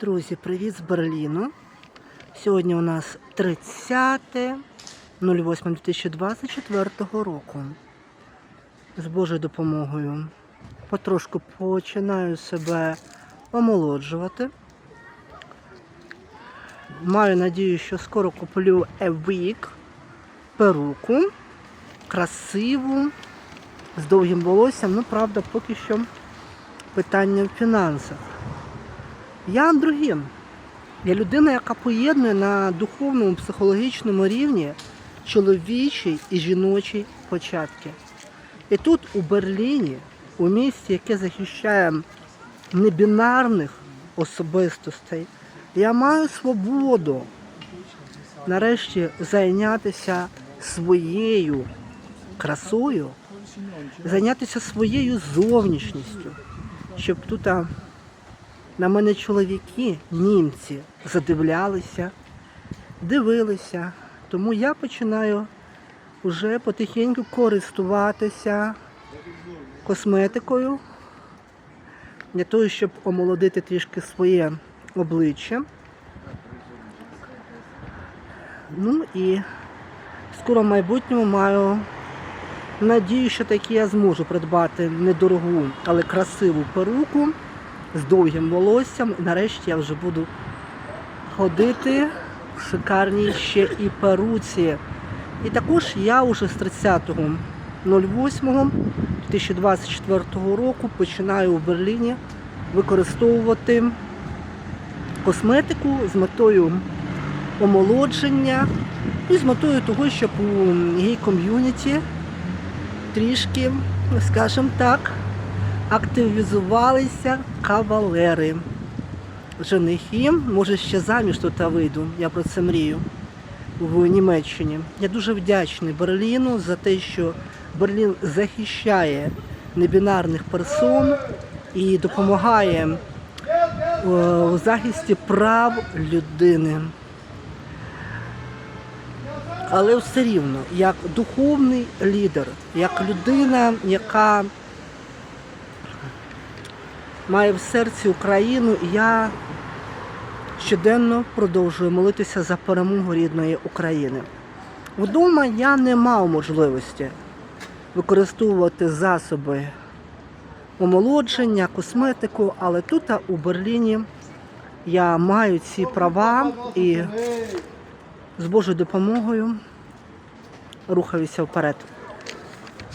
Друзі, привіт з Берліну. Сьогодні у нас 30.08.2024 року. З Божою допомогою потрошку починаю себе омолоджувати. Маю надію, що скоро куплю Евік перуку, красиву, з довгим волоссям. Ну, правда, поки що питання в фінансах. Я андрогін. Я людина, яка поєднує на духовному, психологічному рівні чоловічий і жіночий початки. І тут, у Берліні, у місті, яке захищає небінарних особистостей, я маю свободу нарешті зайнятися своєю красою, зайнятися своєю зовнішністю, щоб тут на мене чоловіки, німці, задивлялися, дивилися. Тому я починаю вже потихеньку користуватися косметикою для того, щоб омолодити трішки своє обличчя. Ну і скоро в майбутньому маю надію, що таки я зможу придбати недорогу, але красиву перуку з довгим волоссям. І нарешті я вже буду ходити в шикарній ще і перуці. І також я вже з 30.08.2024 року починаю у Берліні використовувати косметику з метою омолодження і з метою того, щоб у гей-ком'юніті трішки, скажімо так, активізувалися кавалери. Женихи, може ще заміж тут вийду, я про це мрію в Німеччині. Я дуже вдячний Берліну за те, що Берлін захищає небінарних персон і допомагає е, у захисті прав людини. Але все рівно, як духовний лідер, як людина, яка має в серці Україну, я щоденно продовжую молитися за перемогу рідної України. Вдома я не мав можливості використовувати засоби омолодження, косметику, але тут у Берліні я маю ці права і з Божою допомогою рухаюся вперед.